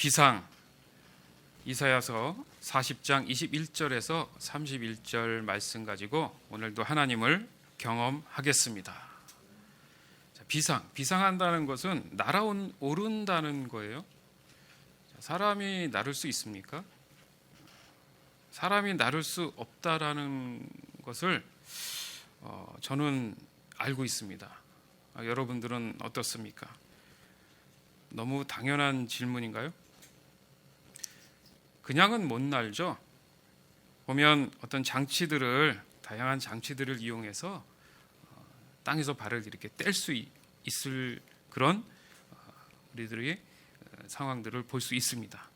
비상 이사야서 40장 21절에서 31절 말씀 가지고 오늘도 하나님을 경험하겠습니다. 자, 비상 비상한다는 것은 날아오른다는 거예요. 자, 사람이 나를 수 있습니까? 사람이 나를 수 없다라는 것을 어, 저는 알고 있습니다. 아, 여러분들은 어떻습니까? 너무 당연한 질문인가요? 그냥은 못 날죠. 보면 어떤 장치들을 다양한 장치들을 이용해서 어, 땅에서 발을 이렇게 뗄 수 있을 그런 어, 우리들의 어, 상황들을 볼 수 있습니다.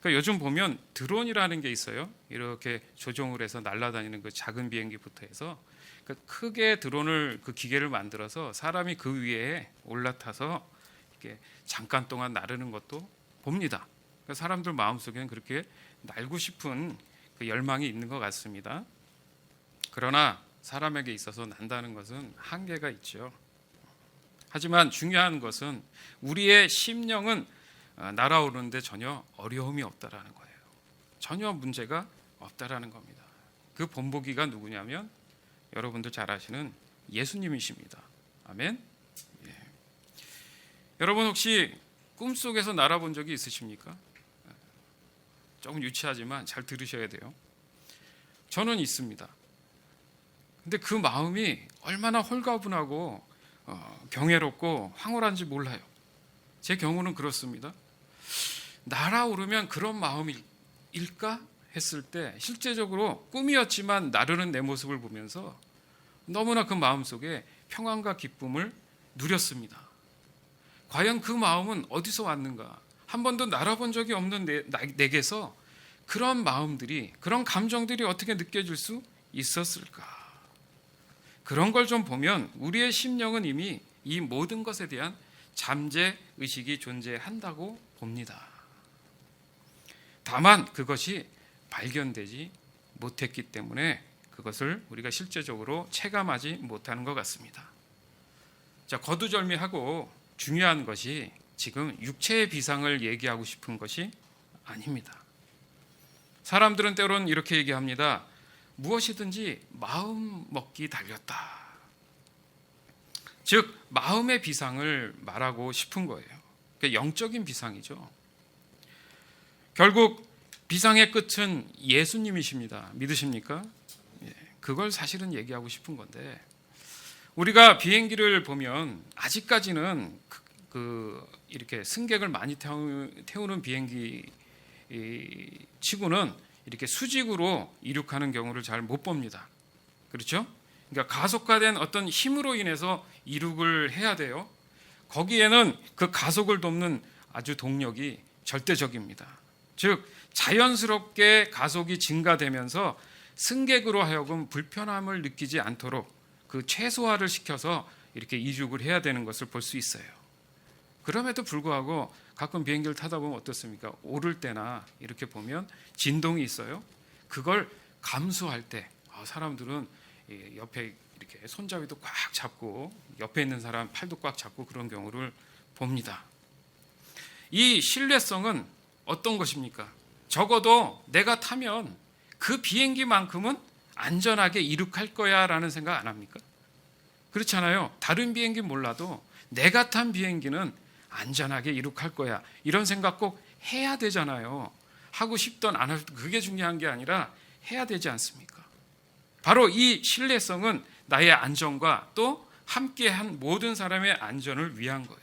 그러니까 요즘 보면 드론이라는 게 있어요. 이렇게 조종을 해서 날아다니는 그 작은 비행기부터 해서 그 크게 드론을 그 기계를 만들어서 사람이 그 위에 올라타서 이렇게 잠깐 동안 나르는 것도 봅니다. 그러니까 사람들 마음속에는 그렇게 날고 싶은 그 열망이 있는 것 같습니다. 그러나 사람에게 있어서 난다는 것은 한계가 있죠. 하지만 중요한 것은 우리의 심령은 어, 날아오르는데 전혀 어려움이 없다라는 거예요. 전혀 문제가 없다라는 겁니다. 그 본보기가 누구냐면 여러분들 잘 아시는 예수님이십니다. 아멘. 예. 여러분 혹시 꿈속에서 날아본 적이 있으십니까? 조금 유치하지만 잘 들으셔야 돼요. 저는 있습니다. 근데 그 마음이 얼마나 홀가분하고 어, 경외롭고 황홀한지 몰라요. 제 경우는 그렇습니다. 날아오르면 그런 마음일까 했을 때 실제적으로 꿈이었지만 나르는 내 모습을 보면서 너무나 그 마음 속에 평안과 기쁨을 누렸습니다. 과연 그 마음은 어디서 왔는가? 한 번도 날아본 적이 없는 내, 내게서 그런 마음들이 그런 감정들이 어떻게 느껴질 수 있었을까? 그런 걸 좀 보면 우리의 심령은 이미 이 모든 것에 대한 잠재 의식이 존재한다고 봅니다. 다만 그것이 발견되지 못했기 때문에 그것을 우리가 실제적으로 체감하지 못하는 것 같습니다. 자, 거두절미하고 중요한 것이 지금 육체의 비상을 얘기하고 싶은 것이 아닙니다. 사람들은 때론 이렇게 얘기합니다. 무엇이든지 마음 먹기 달렸다. 즉 마음의 비상을 말하고 싶은 거예요. 영적인 비상이죠. 결국 비상의 끝은 예수님이십니다. 믿으십니까? 예, 그걸 사실은 얘기하고 싶은 건데 우리가 비행기를 보면 아직까지는 그, 그 이렇게 승객을 많이 태우는 비행기 치고는 이렇게 수직으로 이륙하는 경우를 잘 못 봅니다. 그렇죠? 그러니까 가속화된 어떤 힘으로 인해서 이륙을 해야 돼요. 거기에는 그 가속을 돕는 아주 동력이 절대적입니다. 즉 자연스럽게 가속이 증가되면서 승객으로 하여금 불편함을 느끼지 않도록 그 최소화를 시켜서 이렇게 이륙을 해야 되는 것을 볼 수 있어요. 그럼에도 불구하고 가끔 비행기를 타다 보면 어떻습니까? 오를 때나 이렇게 보면 진동이 있어요. 그걸 감수할 때 아, 사람들은 옆에 이렇게 손잡이도 꽉 잡고 옆에 있는 사람 팔도 꽉 잡고 그런 경우를 봅니다. 이 신뢰성은 어떤 것입니까? 적어도 내가 타면 그 비행기만큼은 안전하게 이륙할 거야라는 생각 안 합니까? 그렇잖아요. 다른 비행기 몰라도 내가 탄 비행기는 안전하게 이륙할 거야. 이런 생각 꼭 해야 되잖아요. 하고 싶던 안 할, 그게 중요한 게 아니라 해야 되지 않습니까? 바로 이 신뢰성은 나의 안전과 또 함께한 모든 사람의 안전을 위한 거예요.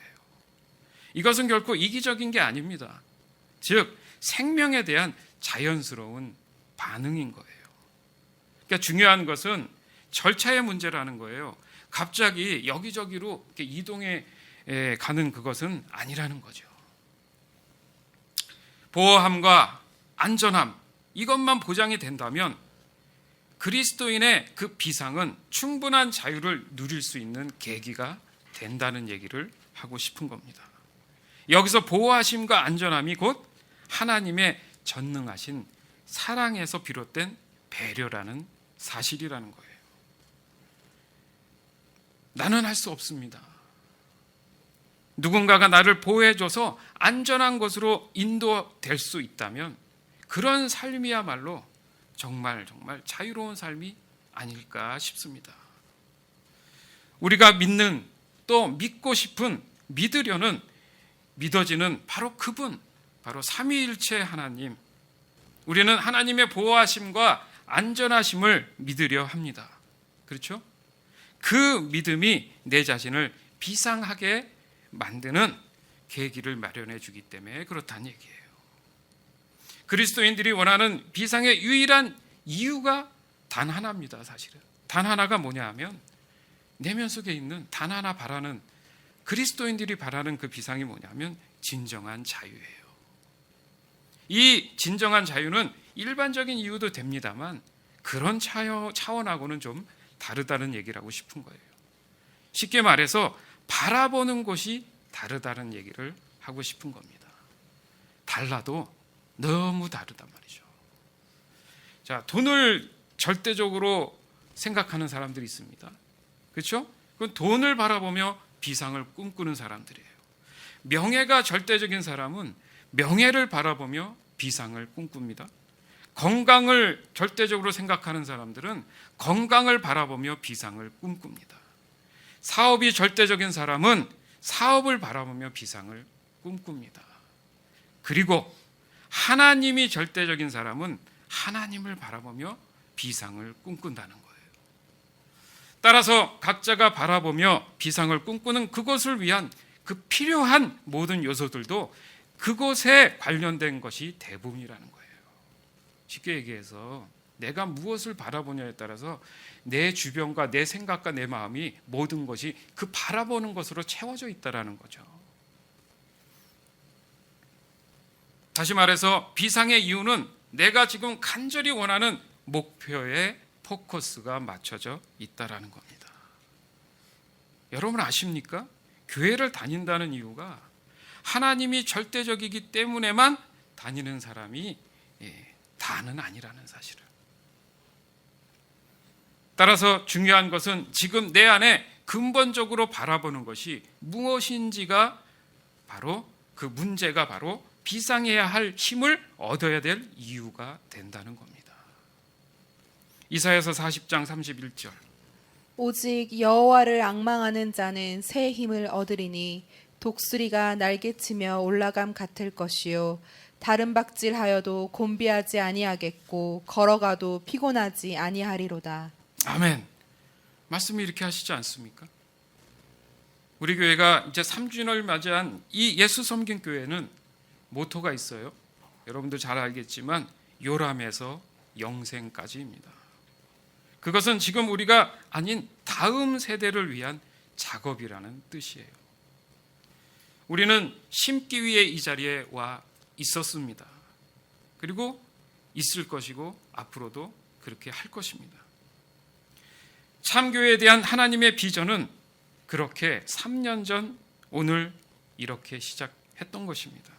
이것은 결코 이기적인 게 아닙니다. 즉, 생명에 대한 자연스러운 반응인 거예요. 그러니까 중요한 것은 절차의 문제라는 거예요. 갑자기 여기저기로 이동해 가는 그것은 아니라는 거죠. 보호함과 안전함 이것만 보장이 된다면 그리스도인의 그 비상은 충분한 자유를 누릴 수 있는 계기가 된다는 얘기를 하고 싶은 겁니다. 여기서 보호하심과 안전함이 곧 하나님의 전능하신 사랑에서 비롯된 배려라는 사실이라는 거예요. 나는 할 수 없습니다. 누군가가 나를 보호해줘서 안전한 곳으로 인도될 수 있다면 그런 삶이야말로 정말 정말 자유로운 삶이 아닐까 싶습니다. 우리가 믿는 또 믿고 싶은 믿으려는 믿어지는 바로 그분, 바로 삼위일체 하나님. 우리는 하나님의 보호하심과 안전하심을 믿으려 합니다. 그렇죠? 그 믿음이 내 자신을 비상하게 만드는 계기를 마련해 주기 때문에 그렇다는 얘기예요. 그리스도인들이 원하는 비상의 유일한 이유가 단 하나입니다, 사실은. 단 하나가 뭐냐 하면 내면 속에 있는 단 하나 바라는 그리스도인들이 바라는 그 비상이 뭐냐면 진정한 자유예요. 이 진정한 자유는 일반적인 이유도 됩니다만 그런 차원하고는 좀 다르다는 얘기를 하고 싶은 거예요. 쉽게 말해서 바라보는 곳이 다르다는 얘기를 하고 싶은 겁니다. 달라도 너무 다르단 말이죠. 자, 돈을 절대적으로 생각하는 사람들이 있습니다. 그렇죠? 그건 돈을 바라보며 비상을 꿈꾸는 사람들이에요. 명예가 절대적인 사람은 명예를 바라보며 비상을 꿈꿉니다. 건강을 절대적으로 생각하는 사람들은 건강을 바라보며 비상을 꿈꿉니다. 사업이 절대적인 사람은 사업을 바라보며 비상을 꿈꿉니다. 그리고 하나님이 절대적인 사람은 하나님을 바라보며 비상을 꿈꾼다는 거예요. 따라서 각자가 바라보며 비상을 꿈꾸는 그것을 위한 그 필요한 모든 요소들도 그곳에 관련된 것이 대부분이라는 거예요. 쉽게 얘기해서 내가 무엇을 바라보냐에 따라서 내 주변과 내 생각과 내 마음이 모든 것이 그 바라보는 것으로 채워져 있다라는 거죠. 다시 말해서 비상의 이유는 내가 지금 간절히 원하는 목표에 포커스가 맞춰져 있다라는 겁니다. 여러분 아십니까? 교회를 다닌다는 이유가 하나님이 절대적이기 때문에만 다니는 사람이 예, 다는 아니라는 사실을. 따라서 중요한 것은 지금 내 안에 근본적으로 바라보는 것이 무엇인지가 바로 그 문제가 바로 비상해야 할 힘을 얻어야 될 이유가 된다는 겁니다. 이사야서 40장 31절. 오직 여호와를 앙망하는 자는 새 힘을 얻으리니 독수리가 날개치며 올라감 같을 것이요 다른 박질하여도 곤비하지 아니하겠고 걸어가도 피곤하지 아니하리로다. 아멘. 말씀이 이렇게 하시지 않습니까? 우리 교회가 이제 3주년을 맞이한 이 예수 섬긴 교회는 모토가 있어요. 여러분도 잘 알겠지만 요람에서 영생까지입니다. 그것은 지금 우리가 아닌 다음 세대를 위한 작업이라는 뜻이에요. 우리는 심기 위해 이 자리에 와 있었습니다. 그리고 있을 것이고 앞으로도 그렇게 할 것입니다. 참교회에 대한 하나님의 비전은 그렇게 3년 전 오늘 이렇게 시작했던 것입니다.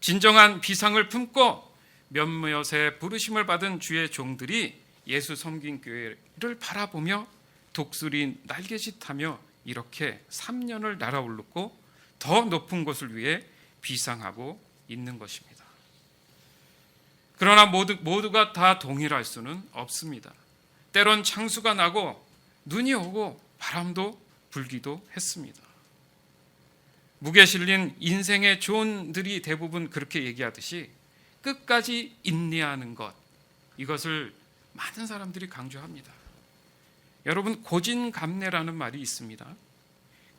진정한 비상을 품고 몇몇의 부르심을 받은 주의 종들이 예수 섬긴 교회를 바라보며 독수리 날개짓하며 이렇게 3년을 날아오르고 더 높은 곳을 위해 비상하고 있는 것입니다. 그러나 모두, 모두가 다 동일할 수는 없습니다. 때론 창수가 나고 눈이 오고 바람도 불기도 했습니다. 무게 실린 인생의 조언들이 대부분 그렇게 얘기하듯이 끝까지 인내하는 것 이것을 많은 사람들이 강조합니다. 여러분 고진감래라는 말이 있습니다.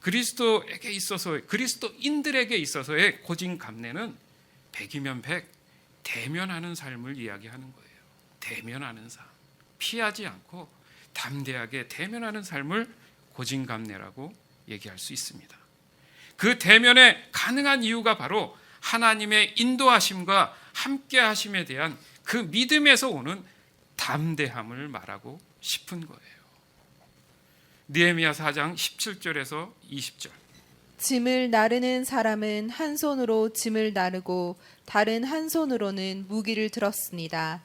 그리스도에게 있어서 그리스도인들에게 있어서의 고진감래는 백이면 백 대면하는 삶을 이야기하는 거예요. 대면하는 삶. 피하지 않고 담대하게 대면하는 삶을 고진감래라고 얘기할 수 있습니다. 그 대면에 가능한 이유가 바로 하나님의 인도하심과 함께 하심에 대한 그 믿음에서 오는 담대함을 말하고 싶은 거예요. 느헤미야 4장 17절에서 20절. 짐을 나르는 사람은 한 손으로 짐을 나르고 다른 한 손으로는 무기를 들었습니다.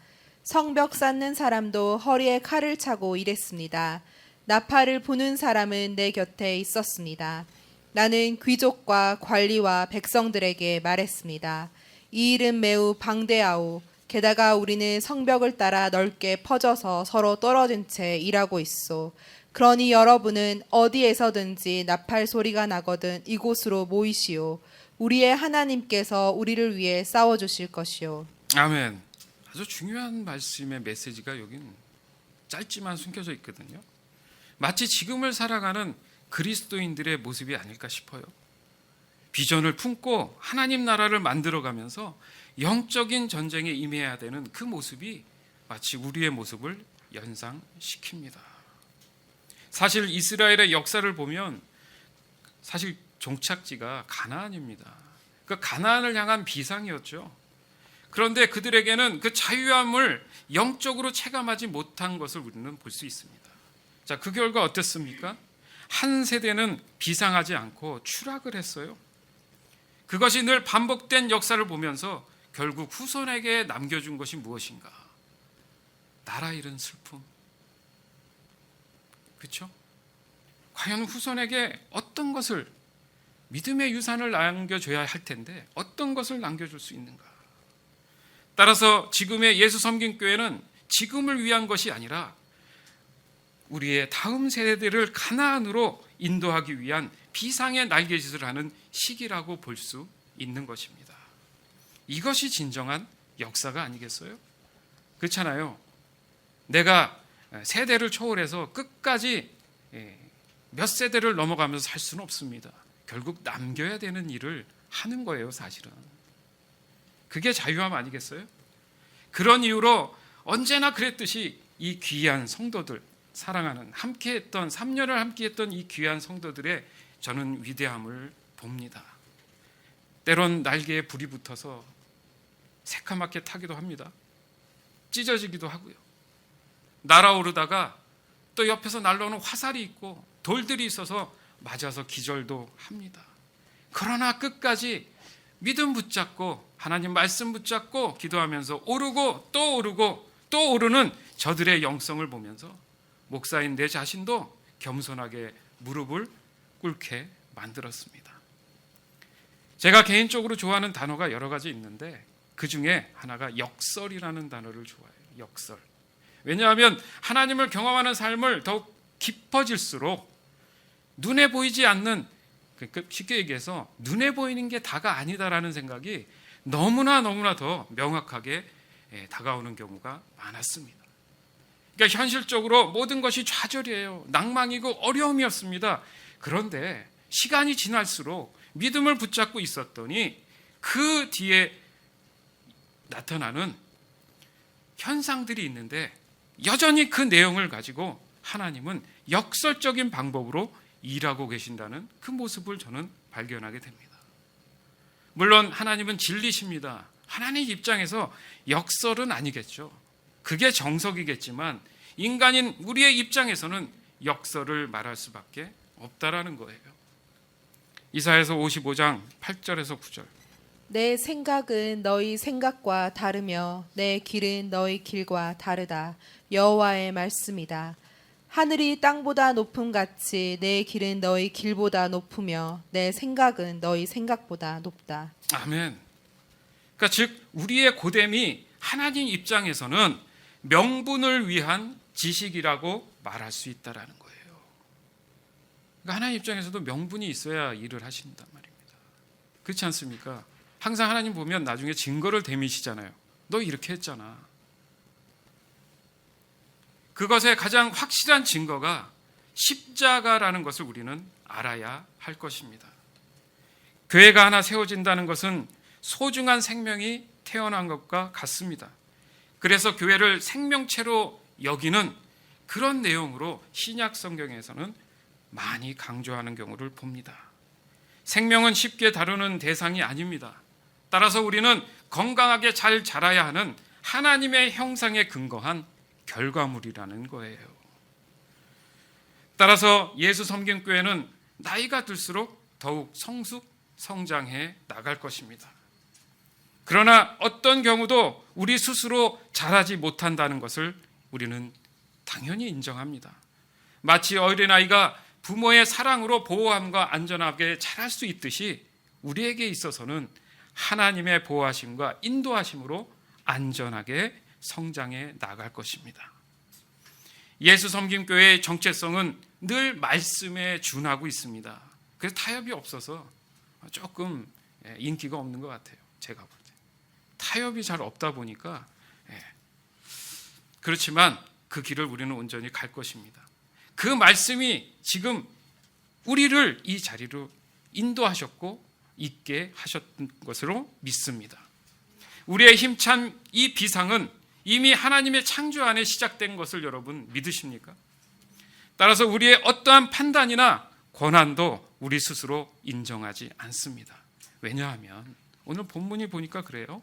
성벽 쌓는 사람도 허리에 칼을 차고 일했습니다. 나팔을 부는 사람은 내 곁에 있었습니다. 나는 귀족과 관리와 백성들에게 말했습니다. 이 일은 매우 방대하오. 게다가 우리는 성벽을 따라 넓게 퍼져서 서로 떨어진 채 일하고 있소. 그러니 여러분은 어디에서든지 나팔 소리가 나거든 이곳으로 모이시오. 우리의 하나님께서 우리를 위해 싸워 주실 것이오. 아멘. 아주 중요한 말씀의 메시지가 여긴 짧지만 숨겨져 있거든요. 마치 지금을 살아가는 그리스도인들의 모습이 아닐까 싶어요. 비전을 품고 하나님 나라를 만들어가면서 영적인 전쟁에 임해야 되는 그 모습이 마치 우리의 모습을 연상시킵니다. 사실 이스라엘의 역사를 보면 사실 종착지가 가나안입니다. 그 가나안을 향한 비상이었죠. 그런데 그들에게는 그 자유함을 영적으로 체감하지 못한 것을 우리는 볼 수 있습니다. 자, 그 결과 어땠습니까? 한 세대는 비상하지 않고 추락을 했어요. 그것이 늘 반복된 역사를 보면서 결국 후손에게 남겨준 것이 무엇인가? 나라 잃은 슬픔. 그렇죠? 과연 후손에게 어떤 것을 믿음의 유산을 남겨줘야 할 텐데 어떤 것을 남겨줄 수 있는가? 따라서 지금의 예수 섬긴 교회는 지금을 위한 것이 아니라 우리의 다음 세대들을 가나안으로 인도하기 위한 비상의 날개짓을 하는 시기라고 볼 수 있는 것입니다. 이것이 진정한 역사가 아니겠어요? 그렇잖아요. 내가 세대를 초월해서 끝까지 예, 몇 세대를 넘어가면서 살 수는 없습니다. 결국 남겨야 되는 일을 하는 거예요, 사실은. 그게 자유함 아니겠어요? 그런 이유로 언제나 그랬듯이 이 귀한 성도들 사랑하는 함께했던 3년을 함께했던 이 귀한 성도들의 저는 위대함을 봅니다. 때론 날개에 불이 붙어서 새카맣게 타기도 합니다. 찢어지기도 하고요. 날아오르다가 또 옆에서 날라오는 화살이 있고 돌들이 있어서 맞아서 기절도 합니다. 그러나 끝까지 믿음 붙잡고 하나님 말씀 붙잡고 기도하면서 오르고 또 오르고 또 오르는 저들의 영성을 보면서 목사인 내 자신도 겸손하게 무릎을 꿇게 만들었습니다. 제가 개인적으로 좋아하는 단어가 여러 가지 있는데 그 중에 하나가 역설이라는 단어를 좋아해요. 역설. 왜냐하면 하나님을 경험하는 삶을 더욱 깊어질수록 눈에 보이지 않는 그러니까 쉽게 얘기해서 눈에 보이는 게 다가 아니다라는 생각이 너무나 너무나 더 명확하게 예, 다가오는 경우가 많았습니다. 그러니까 현실적으로 모든 것이 좌절이에요. 낭망이고 어려움이었습니다. 그런데 시간이 지날수록 믿음을 붙잡고 있었더니 그 뒤에 나타나는 현상들이 있는데 여전히 그 내용을 가지고 하나님은 역설적인 방법으로 일하고 계신다는 그 모습을 저는 발견하게 됩니다. 물론 하나님은 진리십니다. 하나님 입장에서 역설은 아니겠죠. 그게 정석이겠지만 인간인 우리의 입장에서는 역설을 말할 수밖에 없다라는 거예요. 이사에서 55장 8절에서 9절. 내 생각은 너희 생각과 다르며 내 길은 너희 길과 다르다. 여호와의 말씀이다. 하늘이 땅보다 높음 같이 내 길은 너희 길보다 높으며 내 생각은 너희 생각보다 높다. 아멘. 그러니까 즉 우리의 고됨이 하나님 입장에서는 명분을 위한 지식이라고 말할 수 있다라는 거예요. 그러니까 하나님 입장에서도 명분이 있어야 일을 하신단 말입니다. 그렇지 않습니까? 항상 하나님 보면 나중에 증거를 대미시잖아요. 너 이렇게 했잖아. 그것의 가장 확실한 증거가 십자가라는 것을 우리는 알아야 할 것입니다. 교회가 하나 세워진다는 것은 소중한 생명이 태어난 것과 같습니다. 그래서 교회를 생명체로 여기는 그런 내용으로 신약 성경에서는 많이 강조하는 경우를 봅니다. 생명은 쉽게 다루는 대상이 아닙니다. 따라서 우리는 건강하게 잘 자라야 하는 하나님의 형상에 근거한 결과물이라는 거예요. 따라서 예수 섬김교회는 나이가 들수록 더욱 성숙, 성장해 나갈 것입니다. 그러나 어떤 경우도 우리 스스로 잘하지 못한다는 것을 우리는 당연히 인정합니다. 마치 어린아이가 부모의 사랑으로 보호함과 안전하게 자랄 수 있듯이 우리에게 있어서는 하나님의 보호하심과 인도하심으로 안전하게 성장해 나갈 것입니다. 예수 섬김 교회의 정체성은 늘 말씀에 준하고 있습니다. 그래서 타협이 없어서 조금 예, 인기가 없는 것 같아요. 제가 볼 때. 타협이 잘 없다 보니까 예. 그렇지만 그 길을 우리는 온전히 갈 것입니다. 그 말씀이 지금 우리를 이 자리로 인도하셨고 있게 하셨던 것으로 믿습니다. 우리의 힘찬 이 비상은 이미 하나님의 창조 안에 시작된 것을 여러분 믿으십니까? 따라서 우리의 어떠한 판단이나 권한도 우리 스스로 인정하지 않습니다. 왜냐하면 오늘 본문이 보니까 그래요.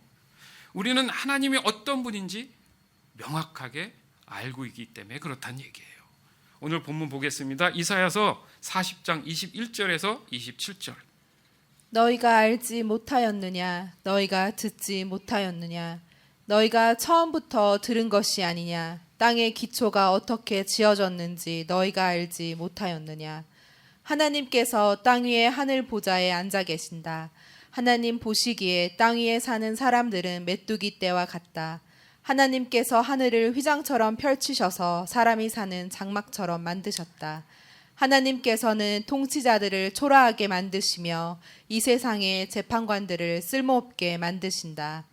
우리는 하나님이 어떤 분인지 명확하게 알고 있기 때문에 그렇다는 얘기예요. 오늘 본문 보겠습니다. 이사야서 40장 21절에서 27절. 너희가 알지 못하였느냐 너희가 듣지 못하였느냐 너희가 처음부터 들은 것이 아니냐? 땅의 기초가 어떻게 지어졌는지 너희가 알지 못하였느냐? 하나님께서 땅 위에 하늘 보좌에 앉아 계신다. 하나님 보시기에 땅 위에 사는 사람들은 메뚜기 떼와 같다. 하나님께서 하늘을 휘장처럼 펼치셔서 사람이 사는 장막처럼 만드셨다. 하나님께서는 통치자들을 초라하게 만드시며 이 세상의 재판관들을 쓸모없게 만드신다.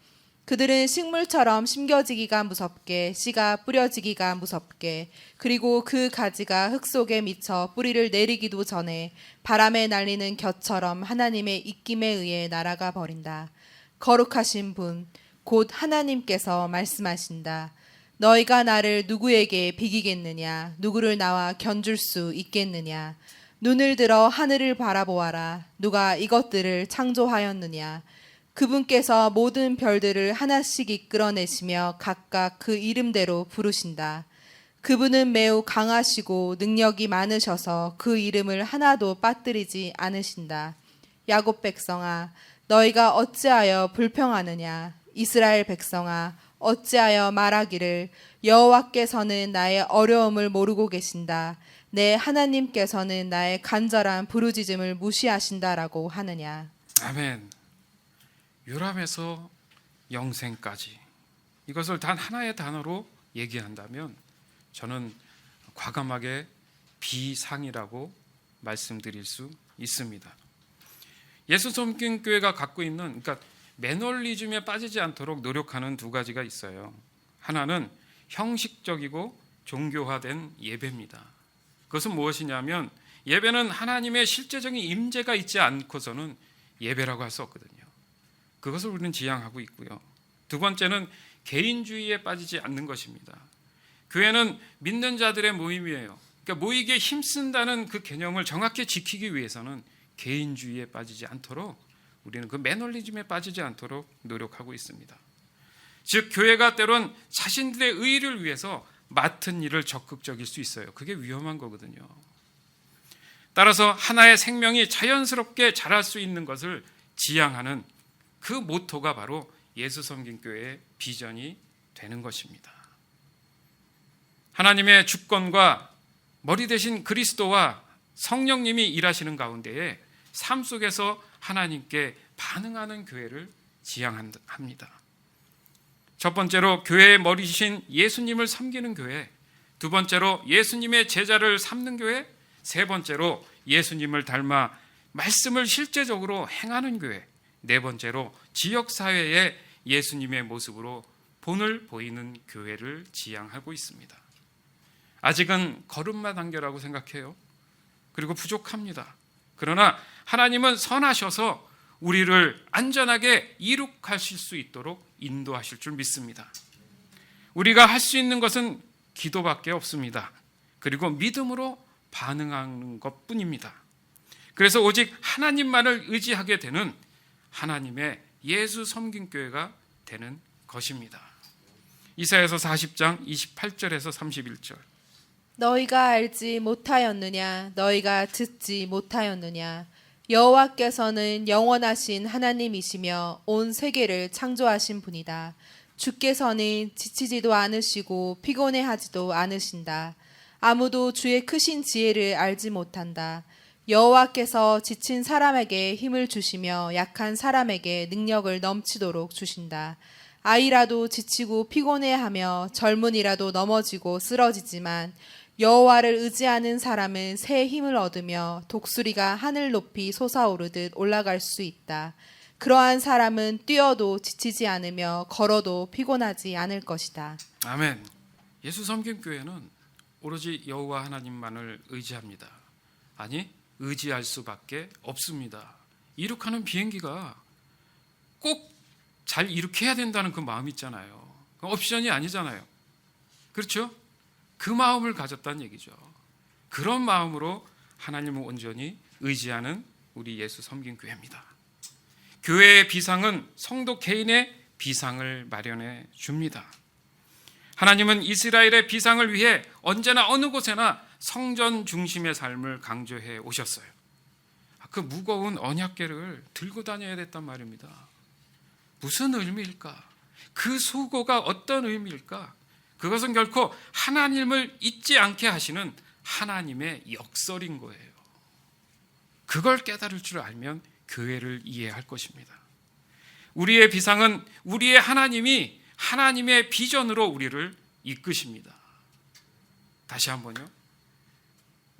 그들은 식물처럼 심겨지기가 무섭게 씨가 뿌려지기가 무섭게 그리고 그 가지가 흙 속에 미쳐 뿌리를 내리기도 전에 바람에 날리는 곁처럼 하나님의 입김에 의해 날아가 버린다. 거룩하신 분 곧 하나님께서 말씀하신다. 너희가 나를 누구에게 비기겠느냐? 누구를 나와 견줄 수 있겠느냐? 눈을 들어 하늘을 바라보아라. 누가 이것들을 창조하였느냐? 그분께서 모든 별들을 하나씩 이끌어내시며 각각 그 이름대로 부르신다. 그분은 매우 강하시고 능력이 많으셔서 그 이름을 하나도 빠뜨리지 않으신다. 야곱 백성아, 너희가 어찌하여 불평하느냐? 이스라엘 백성아, 어찌하여 말하기를 여호와께서는 나의 어려움을 모르고 계신다. 내 하나님께서는 나의 간절한 부르짖음을 무시하신다라고 하느냐. 아멘. 유람에서 영생까지 이것을 단 하나의 단어로 얘기한다면 저는 과감하게 비상이라고 말씀드릴 수 있습니다. 예수 섬긴 교회가 갖고 있는 그러니까 매너리즘에 빠지지 않도록 노력하는 두 가지가 있어요. 하나는 형식적이고 종교화된 예배입니다. 그것은 무엇이냐면 예배는 하나님의 실제적인 임재가 있지 않고서는 예배라고 할 수 없거든요. 그것을 우리는 지향하고 있고요. 두 번째는 개인주의에 빠지지 않는 것입니다. 교회는 믿는 자들의 모임이에요. 그러니까 모이기에 힘쓴다는 그 개념을 정확히 지키기 위해서는 개인주의에 빠지지 않도록 우리는 그 매너리즘에 빠지지 않도록 노력하고 있습니다. 즉 교회가 때론 자신들의 의를 위해서 맡은 일을 적극적일 수 있어요. 그게 위험한 거거든요. 따라서 하나의 생명이 자연스럽게 자랄 수 있는 것을 지향하는 그 모토가 바로 예수 섬긴 교회의 비전이 되는 것입니다. 하나님의 주권과 머리 대신 그리스도와 성령님이 일하시는 가운데에 삶 속에서 하나님께 반응하는 교회를 지향합니다. 첫 번째로 교회의 머리신 예수님을 섬기는 교회, 두 번째로 예수님의 제자를 삼는 교회, 세 번째로 예수님을 닮아 말씀을 실제적으로 행하는 교회, 네 번째로 지역 사회에 예수님의 모습으로 본을 보이는 교회를 지향하고 있습니다. 아직은 걸음마 단계라고 생각해요. 그리고 부족합니다. 그러나 하나님은 선하셔서 우리를 안전하게 이룩하실 수 있도록 인도하실 줄 믿습니다. 우리가 할 수 있는 것은 기도밖에 없습니다. 그리고 믿음으로 반응하는 것 뿐입니다. 그래서 오직 하나님만을 의지하게 되는 하나님의 예수 섬긴 교회가 되는 것입니다. 이사야서 40장 28절에서 31절. 너희가 알지 못하였느냐 너희가 듣지 못하였느냐 여호와께서는 영원하신 하나님이시며 온 세계를 창조하신 분이다 주께서는 지치지도 않으시고 피곤해하지도 않으신다 아무도 주의 크신 지혜를 알지 못한다. 여호와께서 지친 사람에게 힘을 주시며 약한 사람에게 능력을 넘치도록 주신다. 아이라도 지치고 피곤해하며 젊은이라도 넘어지고 쓰러지지만 여호와를 의지하는 사람은 새 힘을 얻으며 독수리가 하늘 높이 솟아오르듯 올라갈 수 있다. 그러한 사람은 뛰어도 지치지 않으며 걸어도 피곤하지 않을 것이다. 아멘. 예수 섬김 교회는 오로지 여호와 하나님만을 의지합니다. 아니 의지할 수밖에 없습니다. 이륙하는 비행기가 꼭 잘 이륙해야 된다는 그 마음 있잖아요. 그 옵션이 아니잖아요. 그렇죠? 그 마음을 가졌다는 얘기죠. 그런 마음으로 하나님을 온전히 의지하는 우리 예수 섬긴 교회입니다. 교회의 비상은 성도 개인의 비상을 마련해 줍니다. 하나님은 이스라엘의 비상을 위해 언제나 어느 곳에나 성전 중심의 삶을 강조해 오셨어요. 그 무거운 언약계를 들고 다녀야 됐단 말입니다. 무슨 의미일까? 그 수고가 어떤 의미일까? 그것은 결코 하나님을 잊지 않게 하시는 하나님의 역설인 거예요. 그걸 깨달을 줄 알면 교회를 이해할 것입니다. 우리의 비상은 우리의 하나님이 하나님의 비전으로 우리를 이끄십니다. 다시 한번요.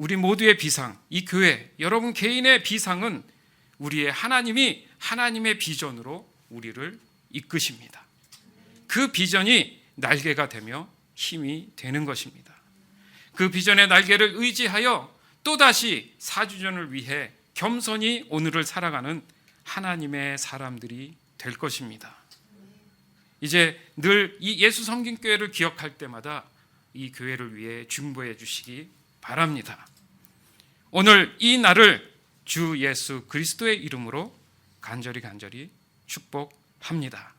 우리 모두의 비상, 이 교회, 여러분 개인의 비상은 우리의 하나님이 하나님의 비전으로 우리를 이끄십니다. 그 비전이 날개가 되며 힘이 되는 것입니다. 그 비전의 날개를 의지하여 또다시 사주전을 위해 겸손히 오늘을 살아가는 하나님의 사람들이 될 것입니다. 이제 늘 이 예수 섬긴 교회를 기억할 때마다 이 교회를 위해 중보해 주시기 바랍니다. 오늘 이 날을 주 예수 그리스도의 이름으로 간절히 간절히 축복합니다.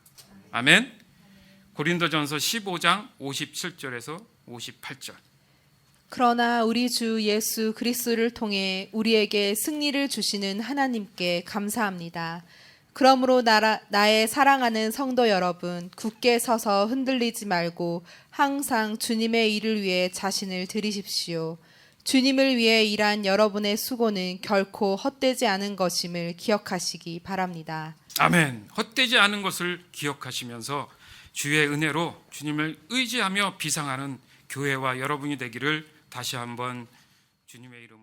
아멘. 고린도전서 15장 57절에서 58절. 그러나 우리 주 예수 그리스도를 통해 우리에게 승리를 주시는 하나님께 감사합니다. 그러므로 나라, 나의 사랑하는 성도 여러분, 굳게 서서 흔들리지 말고 항상 주님의 일을 위해 자신을 들이십시오. 주님을 위해 일한 여러분의 수고는 결코 헛되지 않은 것임을 기억하시기 바랍니다. 아멘. 헛되지 않은 것을 기억하시면서 주의 은혜로 주님을 의지하며 비상하는 교회와 여러분이 되기를 다시 한번 주님의 이름으로